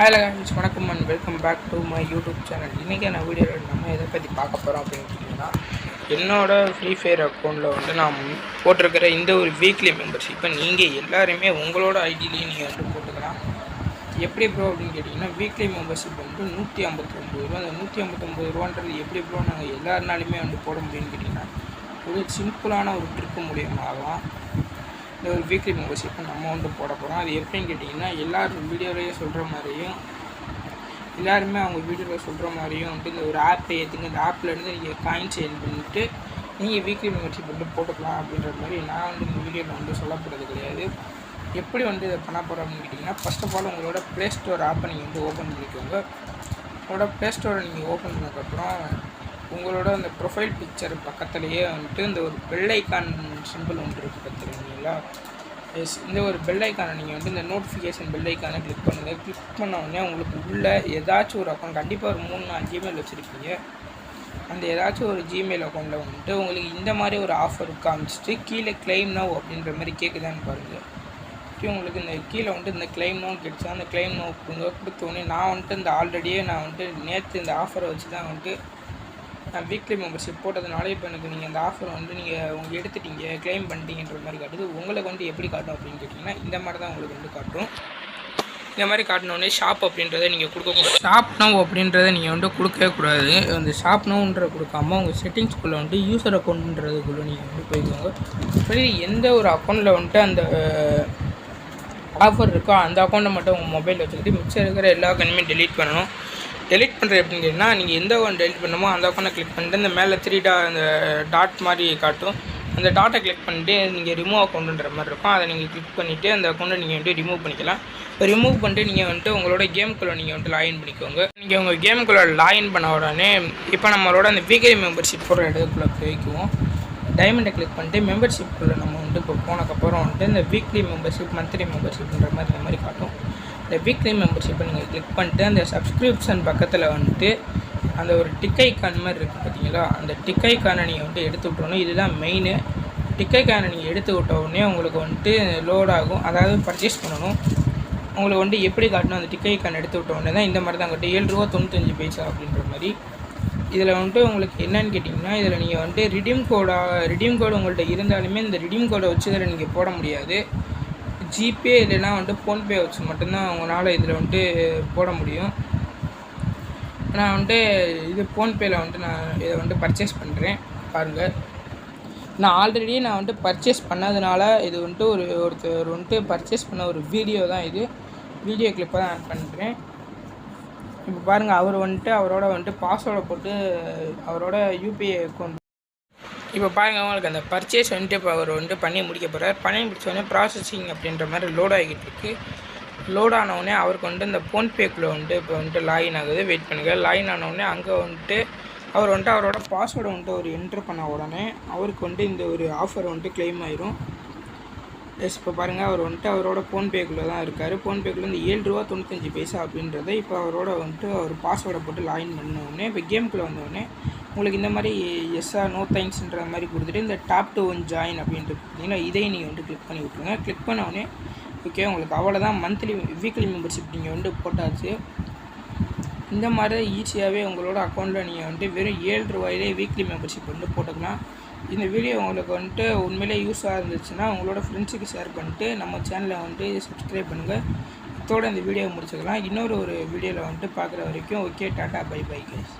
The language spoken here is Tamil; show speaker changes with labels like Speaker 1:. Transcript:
Speaker 1: ஹலோ guys வணக்கம் and welcome back to my YouTube channel இன்றைக்கி நான் வீடியோவில் நம்ம எதை பற்றி பார்க்க போகிறோம் அப்படின்னு கேட்டிங்கன்னா என்னோடய ஃப்ரீ ஃபயர் அக்கௌண்ட்டில் வந்து நான் போட்டிருக்கிற இந்த ஒரு வீக்லி மெம்பர்ஷிப்பை நீங்கள் எல்லாருமே உங்களோட ஐடியிலையும் நீங்கள் வந்து போட்டுக்கலாம். எப்படி ப்ரோ அப்படின்னு கேட்டிங்கன்னா வீக்லி மெம்பர்ஷிப் வந்து நூற்றி ஐம்பத்தொம்பது ரூபா. அந்த நூற்றி ஐம்பத்தொம்பது ரூபான்றது எப்படி ப்ரோ நாங்கள் எல்லாருனாலுமே வந்து போட முடியும்னு கேட்டிங்கன்னா ஒரு சிம்பிளான ஒரு ட்ரிப்பு மூலியமாக இந்த ஒரு வீக்லி மெம்பர்ஷிப்பை நம்ம வந்து போட போகிறோம் அது எப்படின்னு கேட்டிங்கன்னா எல்லாரும் வீடியோலேயே சொல்கிற மாதிரியும் எல்லாருமே அவங்க வீடியோவில் சொல்கிற மாதிரியும் வந்து இந்த ஒரு ஆப்பை ஏற்றுங்க இந்த ஆப்லேருந்து நீங்கள் காயின் சேல் பண்ணிவிட்டு நீங்கள் வீக்லி மெம்பர்ஷிப் வந்து போட்டுக்கலாம் அப்படின்ற மாதிரி நான் வந்து இந்த வீடியோவில் வந்து சொல்லப்படுறது கிடையாது. எப்படி வந்து இதை பண்ண போகிறோம் அப்படின்னு கேட்டிங்கன்னா ஃபஸ்ட் ஆஃப் ஆல் உங்களோட ப்ளே ஸ்டோர் ஆப்பை நீங்கள் வந்து ஓப்பன் பண்ணிக்கோங்க. உங்களோட ப்ளே ஸ்டோரை நீங்கள் ஓப்பன் பண்ணதுக்கப்புறம் உங்களோட அந்த ப்ரொஃபைல் பிக்சர் பக்கத்துலேயே வந்துட்டு இந்த ஒரு பெல்லைக்கான் சிம்பிள் ஒன்று இருக்குது பார்த்துருக்கீங்களா எஸ் இந்த ஒரு பெல்லைக்கானை நீங்கள் வந்து இந்த நோட்டிஃபிகேஷன் பெல்லைக்கானை கிளிக் பண்ணுங்கள் கிளிக் பண்ண உடனே உங்களுக்கு உள்ளே ஏதாச்சும் ஒரு அக்கௌண்ட் கண்டிப்பாக ஒரு மூணு நாலு ஜிமெயில் வச்சுருப்பீங்க. அந்த ஏதாச்சும் ஒரு ஜிமெயில் அக்கௌண்ட்டில் வந்துட்டு உங்களுக்கு இந்த மாதிரி ஒரு ஆஃபர் காமிச்சிட்டு கீழே கிளைம் நோ அப்படின்ற மாதிரி கேட்குதான்னு பாருங்கள் உங்களுக்கு இந்த கீழே வந்துட்டு இந்த கிளைம் நோன் கிடச்சா அந்த கிளைம் நோ கொடுங்க. கொடுத்தோடனே நான் வந்துட்டு இந்த ஆல்ரெடியே நான் வந்துட்டு நேற்று இந்த ஆஃபரை வச்சு தான் வந்துட்டு நான் வீக்லி மெம்பர்ஷிப் போட்டதுனால இப்போ எனக்கு நீங்கள் அந்த ஆஃபர் வந்து நீங்கள் உங்க எடுத்துட்டீங்க க்ளைம் பண்ணிட்டீங்கன்ற மாதிரி காட்டுது. உங்களுக்கு வந்து எப்படி காட்டும் அப்படின்னு கேட்டிங்கன்னா இந்த மாதிரி தான் உங்களுக்கு வந்து காட்டும். இந்த மாதிரி காட்டினோடனே ஷாப் அப்படின்றத நீங்கள் கொடுக்கக்கூடாது ஷாப் நோ அப்படின்றத நீங்கள் வந்து கொடுக்கவே கூடாது. அந்த ஷாப் நோன்ற கொடுக்காம உங்கள் செட்டிங்ஸ்குள்ளே வந்துட்டு யூசர் அக்கௌண்ட்ன்றதுக்குள்ளே நீங்கள் வந்து போய்க்கோங்க. சரி எந்த ஒரு அக்கௌண்ட்டில் வந்துட்டு அந்த ஆஃபர் இருக்கோ அந்த அக்கௌண்ட்டை மட்டும் உங்கள் மொபைலில் வச்சுக்கிட்டு மிச்சம் இருக்கிற எல்லா கண்ணுமே டெலீட் பண்ணணும். டெலிட் பண்ணுறது எப்படின்னு கேட்டிங்கன்னா நீங்கள் எந்த அக்கௌண்ட் டெலிட் பண்ணணுமோ அந்த அக்கௌண்ட்டை கிளிக் பண்ணிட்டு இந்த மேலே த்ரீ டா அந்த டாட் மாதிரி காட்டும். அந்த டாட்டை கிளிக் பண்ணிட்டு நீங்கள் ரிமூவ் அக்கௌண்ட்டுன்ற மாதிரி இருக்கும். அதை நீங்கள் கிளிக் பண்ணிவிட்டு அந்த அக்கௌண்ட்டை நீங்கள் வந்துட்டு ரிமூவ் பண்ணிக்கலாம். இப்போ ரிமூவ் பண்ணிட்டு நீங்கள் வந்துட்டு உங்களோட கேமுக்குள்ளே நீங்கள் வந்துட்டு லாகின் பண்ணிக்கோங்க. நீங்கள் உங்கள் கேமுக்குள்ளே லாகின் பண்ண உடனே இப்போ நம்மளோட அந்த வீக்லி மெம்பர்ஷிப் போகிற இடத்துக்குள்ளே போய்க்குவோம். டைமண்டை கிளிக் பண்ணிட்டு மெம்பர்ஷிப்புக்குள்ளே நம்ம வந்துட்டு இப்போ போனதுக்கப்புறம் வந்துட்டு இந்த வீக்லி மெம்பர்ஷிப் மந்த்லி மெம்பர்ஷிப்ன்ற மாதிரி இந்த மாதிரி காட்டும். இந்த வீக்லி மெம்பர்ஷிப்பை நீங்கள் கிளிக் பண்ணிட்டு அந்த சப்ஸ்கிரிப்ஷன் பக்கத்தில் வந்துட்டு அந்த ஒரு டிக்கைக்கான் மாதிரி இருக்குது பார்த்தீங்களா அந்த டிக்கைக்கானை நீங்கள் வந்துட்டு எடுத்து விட்றணும் இதுதான் மெயினு டிக்கைக்கானை நீங்கள் எடுத்து விட்ட உடனே உங்களுக்கு வந்துட்டு லோட் ஆகும். அதாவது பர்ச்சேஸ் பண்ணணும். உங்களுக்கு வந்துட்டு எப்படி காட்டணும்? அந்த டிக்கைக்கான் எடுத்து விட்ட உடனே தான் இந்த மாதிரி தான் கட்டும். ஏழு ரூபா தொண்ணூத்தஞ்சு பைசா அப்படின்ற மாதிரி. இதில் வந்துட்டு உங்களுக்கு என்னன்னு கேட்டிங்கன்னா இதில் நீங்கள் வந்துட்டு ரிடீம் கோடாக ரிடீம் கோடு உங்கள்கிட்ட இருந்தாலுமே இந்த ரிடீம் கோடை வச்சு இதில் நீங்கள் போட முடியாது. ஜிபே இல்லைன்னா வந்துட்டு ஃபோன்பே வச்சு மட்டும்தான் உங்களால் இதில் வந்துட்டு போட முடியும். நான் வந்துட்டு இது ஃபோன்பேயில் வந்துட்டு நான் இதை வந்துட்டு பர்ச்சேஸ் பண்ணுறேன் பாருங்கள் நான் ஆல்ரெடி நான் வந்துட்டு பர்ச்சேஸ் பண்ணதுனால இது வந்துட்டு ஒரு ஒருத்தர் வந்துட்டு பர்ச்சேஸ் பண்ண ஒரு வீடியோ தான் இது. வீடியோ கிளிப்பை தான் ஆட் பண்ணுறேன் இப்போ பாருங்கள் அவர் வந்துட்டு அவரோட வந்துட்டு பாஸ்வேர்டை போட்டு அவரோட யூபிஐ அக்கௌண்ட் இப்போ பாருங்கள் உங்களுக்கு அந்த பர்ச்சேஸ் வந்துட்டு இப்போ அவர் வந்துட்டு பண்ணி முடிக்க போகிறார் பண்ணி முடித்தோடனே ப்ராசஸிங் அப்படின்ற மாதிரி லோட் ஆகிட்டு இருக்கு. லோட் ஆனவுடனே அவருக்கு வந்துட்டு இந்த ஃபோன்பேக்குள்ளே வந்துட்டு இப்போ வந்துட்டு லாகின் ஆகுது. வெயிட் பண்ணுங்கள் லாகின் ஆனவுடனே அங்கே வந்துட்டு அவர் வந்துட்டு அவரோட பாஸ்வேர்டை வந்துட்டு அவர் என்ட்ரு பண்ண உடனே அவருக்கு வந்துட்டு இந்த ஒரு ஆஃபர் வந்துட்டு கிளைம் ஆயிரும். எஸ் இப்போ பாருங்கள் அவர் வந்துட்டு அவரோட ஃபோன்பேக்குள்ளே தான் இருக்கார். ஃபோன்பேக்குள்ளே இந்த ஏழு ரூபா தொண்ணூத்தஞ்சு பைசா அப்படின்றத இப்போ அவரோட வந்துட்டு அவர் பாஸ்வேர்டை போட்டு லாகின் பண்ண உடனே இப்போ கேமுக்குள்ளே வந்தோடனே உங்களுக்கு இந்த மாதிரி எஸ்ஆர் நோ தேங்க்ஸ்ன்ற மாதிரி கொடுத்துட்டு இந்த டாப் டூ ஒன் ஜாயின் அப்படின்ட்டு பார்த்தீங்கன்னா இதையும் நீங்கள் வந்து கிளிக் பண்ணி விட்ருங்க கிளிக் பண்ண உடனே ஓகே உங்களுக்கு அவ்வளோதான் மந்த்லி வீக்லி மெம்பர்ஷிப் நீங்கள் வந்து போட்டாச்சு. இந்த மாதிரி தான் ஈஸியாகவே உங்களோட அக்கௌண்ட்டில் நீங்கள் வந்துட்டு வெறும் ஏழு ரூபாயிலே வீக்லி மெம்பர்ஷிப் வந்து போட்டுக்கலாம். இந்த வீடியோ உங்களுக்கு வந்துட்டு உண்மையிலே யூஸாக இருந்துச்சுன்னா உங்களோட ஃப்ரெண்ட்ஸுக்கு ஷேர் பண்ணிட்டு நம்ம சேனலை வந்துட்டு சப்ஸ்கிரைப் பண்ணுங்கள் இதோட இந்த வீடியோவை முடிச்சுக்கலாம். இன்னொரு ஒரு வீடியோவில் வந்துட்டு பார்க்குற வரைக்கும் okay tata bye bye guys